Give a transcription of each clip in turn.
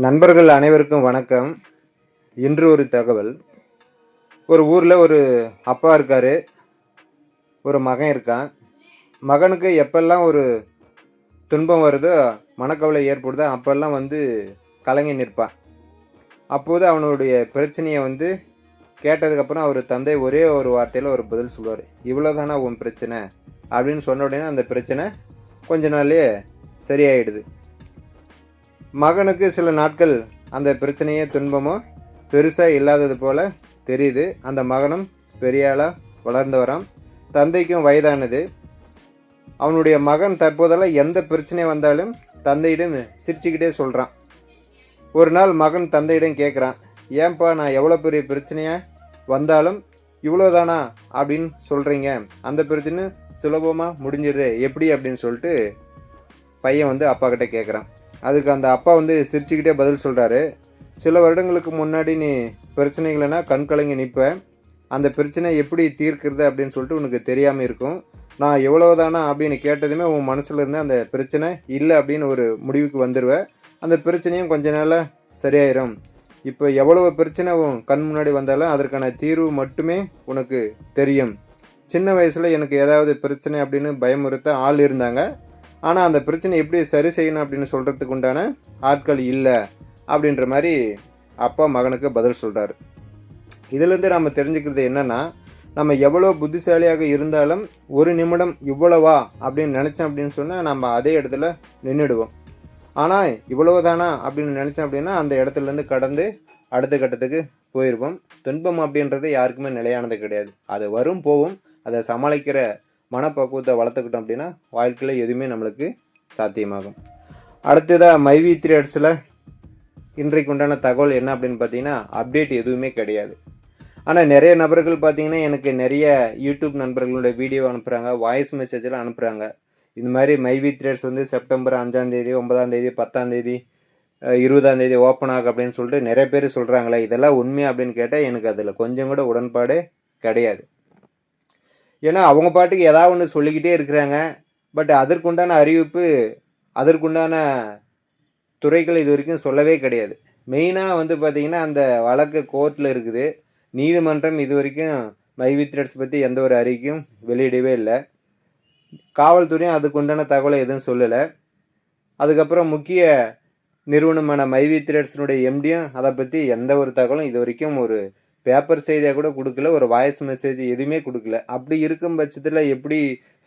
நண்பர்கள் அனைவருக்கும் வணக்கம். இன்று ஒரு தகவல். ஒரு ஊரில் ஒரு அப்பா இருக்கார். ஒரு மகன் இருக்கான். மகனுக்கு எப்பெல்லாம் ஒரு துன்பம் வருதோ மனக்கவலை ஏற்படுதோ அப்பெல்லாம் வந்து கலங்கி நிற்பான் அப்போது அவனுடைய பிரச்சனையை வந்து கேட்டதுக்கப்புறம் அவர் தந்தை ஒரே ஒரு வார்த்தையில் ஒரு பதில் சொல்லுவார். இவ்வளோதானா உன் பிரச்சனை? அப்படின்னு சொன்ன உடனே அந்த பிரச்சனை கொஞ்ச நாள்லேயே சரியாயிடுது. மகனுக்கு சில நாட்கள் அந்த பிரச்சனையே துன்பமோ பெருசாக இல்லாதது போல் தெரியுது. அந்த மகனும் பெரிய ஆளாக வளர்ந்து வரான். தந்தைக்கும் வயதானது. அவனுடைய மகன் தற்போதெல்லாம் எந்த பிரச்சனை வந்தாலும் தந்தையிடம் சிரிச்சுக்கிட்டே சொல்கிறான் ஒரு நாள் மகன் தந்தையிடம் கேட்குறான் ஏன்பா நான் எவ்வளோ பெரிய பிரச்சனையாக வந்தாலும் இவ்வளோதானா? அப்படின்னு சொல்கிறீங்க அந்த பிரச்சனை சுலபமாக முடிஞ்சிடுது எப்படி? அப்படின்னு சொல்லிட்டு பையன் வந்து அப்பா கிட்ட கேட்குறான் அதுக்கு அந்த அப்பா வந்து சிரிச்சுக்கிட்டே பதில் சொல்கிறாரு சில வருடங்களுக்கு முன்னாடி நீ பிரச்சனைகளைனா கண் கலங்கி நிற்ப அந்த பிரச்சனை எப்படி தீர்க்கிறது? அப்படின்னு சொல்லிட்டு உனக்கு தெரியாமல் இருக்கும். நான் எவ்வளவுதானா? அப்படின்னு கேட்டதுமே உன் மனசில் இருந்து அந்த பிரச்சனை இல்லை அப்படின்னு ஒரு முடிவுக்கு வந்துடுவேன் அந்த பிரச்சனையும் கொஞ்ச நாளில் சரியாயிரும். இப்போ எவ்வளவு பிரச்சனை உன் கண் முன்னாடி வந்தாலும் அதற்கான தீர்வு மட்டுமே உனக்கு தெரியும். சின்ன வயசில் எனக்கு ஏதாவது பிரச்சனை அப்படின்னு பயமுறுத்த ஆள் இருந்தாங்க. ஆனால் அந்த பிரச்சனை எப்படி சரி செய்யணும் அப்படின்னு சொல்கிறதுக்கு உண்டான ஆட்கள் இல்லை அப்படின்ற மாதிரி அப்பா மகனுக்கு பதில் சொல்கிறாரு இதிலேருந்து நம்ம தெரிஞ்சுக்கிறது என்னென்னா நம்ம எவ்வளோ புத்திசாலியாக இருந்தாலும் ஒரு நிமிடம் இவ்வளவா அப்படின்னு நினச்சோம் அப்படின்னு சொன்னால் நம்ம அதே இடத்துல நின்றுடுவோம் ஆனால் இவ்வளவுதானா அப்படின்னு நினச்சோம் அப்படின்னா அந்த இடத்துலேருந்து கடந்து அடுத்த கட்டத்துக்கு போயிடுவோம் துன்பம் அப்படின்றது யாருக்குமே நிலையானது கிடையாது. அது வரும் போகும். அதை சமாளிக்கிற மனப்பக்குவத்தை வளர்த்துக்கிட்டோம் அப்படின்னா வாழ்க்கையில் எதுவுமே நம்மளுக்கு சாத்தியமாகும். அடுத்ததாக மைவி த்ரீட்ஸில் இன்றைக்கு உண்டான தகவல் என்ன அப்படின்னு பார்த்தீங்கன்னா அப்டேட் எதுவுமே கிடையாது. ஆனால் நிறைய நபர்கள் பார்த்தீங்கன்னா எனக்கு நிறைய யூடியூப் நண்பர்களோட வீடியோ அனுப்புகிறாங்க வாய்ஸ் மெசேஜெலாம் அனுப்புகிறாங்க இந்த மாதிரி மைவி த்ரேட்ஸ் வந்து செப்டம்பர் அஞ்சாந்தேதி ஒன்பதாந்தேதி பத்தாந்தேதி இருபதாந்தேதி ஓப்பன் ஆகும் அப்படின்னு சொல்லிட்டு நிறைய பேர் சொல்கிறாங்களே இதெல்லாம் உண்மை அப்படின்னு கேட்டால் எனக்கு அதில் கொஞ்சம் கூட உடன்பாடு கிடையாது. ஏன்னா அவங்க பாட்டுக்கு ஏதாவது ஒன்று சொல்லிக்கிட்டே இருக்கிறாங்க. பட் அதற்குண்டான அறிவிப்பு அதற்குண்டான துறைகள் இது வரைக்கும் சொல்லவே கிடையாது. மெயினாக வந்து பார்த்திங்கன்னா அந்த வழக்கு கோர்ட்டில் இருக்குது. நீதிமன்றம் இது வரைக்கும் மைவித்ரட்ஸ் பற்றி எந்த ஒரு அறிக்கையும் வெளியிடவே இல்லை. காவல்துறையும் அதுக்குண்டான தகவலை எதுவும் சொல்லலை. அதுக்கப்புறம் முக்கிய நிறுவனமான மைவி த்ரெட்ஸினுடைய எம்டியும் அதை பற்றி எந்த ஒரு தகவலும் இது வரைக்கும் ஒரு பேப்பர் செய்தியாக கூட கொடுக்கல ஒரு வாய்ஸ் மெசேஜ் எதுவுமே கொடுக்கல. அப்படி இருக்கும் பட்சத்தில் எப்படி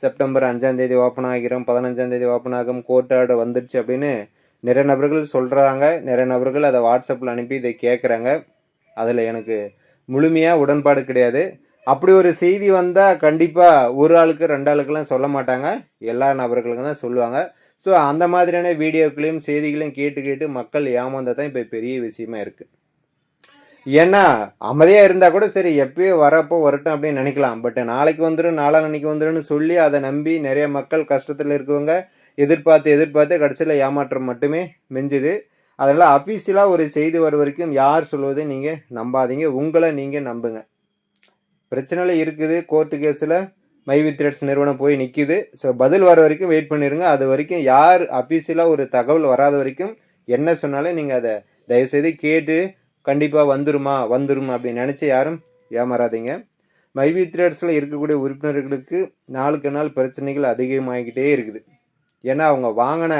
செப்டம்பர் அஞ்சாந்தேதி ஓப்பன் ஆகிறோம் பதினஞ்சாந்தேதி ஓப்பன் ஆகும் கோர்ட் ஆர்டர் வந்துடுச்சு அப்படின்னு நிறைய நபர்கள் சொல்கிறாங்க நிறைய நபர்கள் அதை வாட்ஸ்அப்பில் அனுப்பி இதை கேட்குறாங்க அதில் எனக்கு முழுமையாக உடன்பாடு கிடையாது. அப்படி ஒரு செய்தி வந்தால் கண்டிப்பாக ஒரு ஆளுக்கு ரெண்டு ஆளுக்கெல்லாம் சொல்ல மாட்டாங்க. எல்லா நபர்களுக்கும் தான் சொல்லுவாங்க. ஸோ அந்த மாதிரியான வீடியோக்களையும் செய்திகளையும் கேட்டு கேட்டு மக்கள் ஏமாந்தது தான் இப்போ பெரிய விஷயமா இருக்குது ஏன்னா அமைதியாக இருந்தால் கூட சரி எப்பயோ வரப்போ வரட்டும் அப்படின்னு நினைக்கலாம். பட் நாளைக்கு வந்துடும் நாளான்னைக்கு வந்துடும்னு சொல்லி அதை நம்பி நிறைய மக்கள் கஷ்டத்தில் இருக்கவங்க எதிர்பார்த்து எதிர்பார்த்து கடைசியில் ஏமாற்றம் மட்டுமே மிஞ்சுது. அதனால் அஃபீஷியலாக ஒரு செய்தி வர வரைக்கும் யார் சொல்வதை நீங்கள் நம்பாதீங்க. உங்களை நீங்கள் நம்புங்க. பிரச்சனையில் இருக்குது கோர்ட்டு கேஸில் மைவி த்ரெட்ஸ் நிறுவனம் போய் நிற்கிது ஸோ பதில் வர வரைக்கும் வெயிட் பண்ணிடுங்க அது வரைக்கும் யார் அஃபீஷியலாக ஒரு தகவல் வராத வரைக்கும் என்ன சொன்னாலும் நீங்கள் அதை தயவுசெய்து கேட்டு கண்டிப்பாக வந்துருமா வந்துடும் அப்படின்னு நினச்சி யாரும் ஏமாறாதீங்க. மைவி த்ரேட்ஸில் இருக்கக்கூடிய உறுப்பினர்களுக்கு நாளுக்கு நாள் பிரச்சனைகள் அதிகமாகிக்கிட்டே இருக்குது. ஏன்னா அவங்க வாங்கின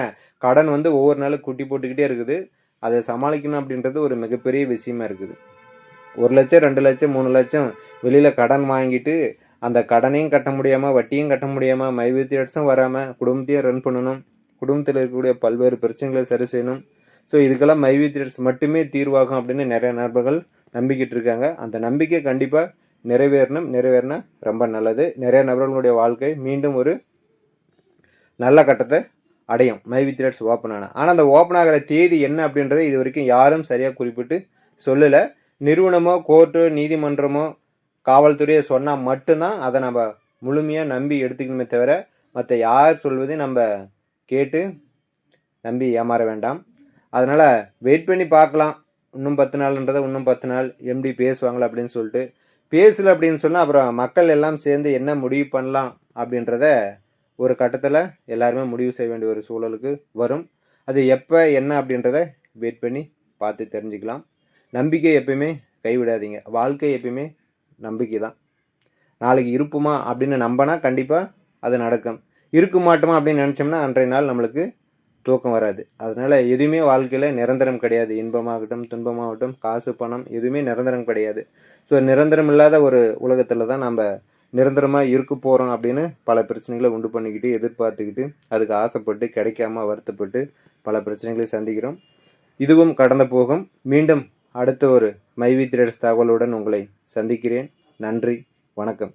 கடன் வந்து ஒவ்வொரு நாளும் குட்டி போட்டுக்கிட்டே இருக்குது. அதை சமாளிக்கணும் அப்படின்றது ஒரு மிகப்பெரிய விஷயமா இருக்குது. ஒரு லட்சம் ரெண்டு லட்சம் மூணு லட்சம் வெளியில் கடன் வாங்கிட்டு அந்த கடனையும் கட்ட முடியாமல் வட்டியும் கட்ட முடியாமல் மைவி த்ரேட்ஸும் வராமல் குடும்பத்தையும் ரன் பண்ணணும். குடும்பத்தில் இருக்கக்கூடிய பல்வேறு பிரச்சனைகளை சரி செய்யணும். ஸோ இதுக்கெல்லாம் மைவி த்ரெட்ஸ் மட்டுமே தீர்வாகும் அப்படின்னு நிறைய நண்பர்கள் நம்பிக்கிட்டு இருக்காங்க. அந்த நம்பிக்கை கண்டிப்பாக நிறைவேறணும். நிறைவேறினா ரொம்ப நல்லது. நிறைய நபர்களுடைய வாழ்க்கை மீண்டும் ஒரு நல்ல கட்டத்தை அடையும். மைவி த்ரெட்ஸ் ஓப்பன் ஆனால் ஆனால் அந்த ஓப்பன் ஆகிற தேதி என்ன அப்படின்றத இது வரைக்கும் யாரும் சரியாக குறிப்பிட்டு சொல்லலை. நிறுவனமோ கோர்ட்டோ நீதிமன்றமோ காவல்துறையை சொன்னால் மட்டும்தான் அதை நம்ம முழுமையாக நம்பி எடுத்துக்கணுமே தவிர மற்ற யார் சொல்வதையும் நம்ம கேட்டு நம்பி ஏமாற வேண்டாம். அதனால் வெயிட் பண்ணி பார்க்கலாம். இன்னும் பத்து நாள்ன்றதை இன்னும் பத்து நாள் எம்டி பேசுவாங்களா அப்படின்னு சொல்லிட்டு. பேசல அப்படின்னு சொன்னால் அப்புறம் மக்கள் எல்லாம் சேர்ந்து என்ன முடிவு பண்ணலாம் அப்படின்றத ஒரு கட்டத்தில் எல்லாருமே முடிவு செய்ய வேண்டிய ஒரு சூழலுக்கு வரும். அது எப்போ என்ன அப்படின்றத வெயிட் பண்ணி பார்த்து தெரிஞ்சுக்கலாம். நம்பிக்கை எப்பயுமே கைவிடாதீங்க. வாழ்க்கை எப்பயுமே நம்பிக்கை தான். நாளைக்கு இருப்புமா அப்படின்னு நம்பினா கண்டிப்பாக அது நடக்கும். இருக்க மாட்டோமா அப்படின்னு நினச்சோம்னா அன்றைய நாள் நம்மளுக்கு தூக்கம் வராது. அதனால் எதுவுமே வாழ்க்கையில் நிரந்தரம் கிடையாது. இன்பமாகட்டும் துன்பமாகட்டும் காசு பணம் எதுவுமே நிரந்தரம் கிடையாது. ஸோ நிரந்தரம் இல்லாத ஒரு உலகத்தில் தான் நம்ம நிரந்தரமாக இருக்க போகிறோம் அப்படின்னு பல பிரச்சனைகளை உண்டு பண்ணிக்கிட்டு எதிர்பார்த்துக்கிட்டு அதுக்கு ஆசைப்பட்டு கிடைக்காம வருத்தப்பட்டு பல பிரச்சனைகளை சந்திக்கிறோம். இதுவும் கடந்து போகும். மீண்டும் அடுத்த ஒரு மைவி த்ரெட்ஸ் தகவலுடன் உங்களை சந்திக்கிறேன். நன்றி. வணக்கம்.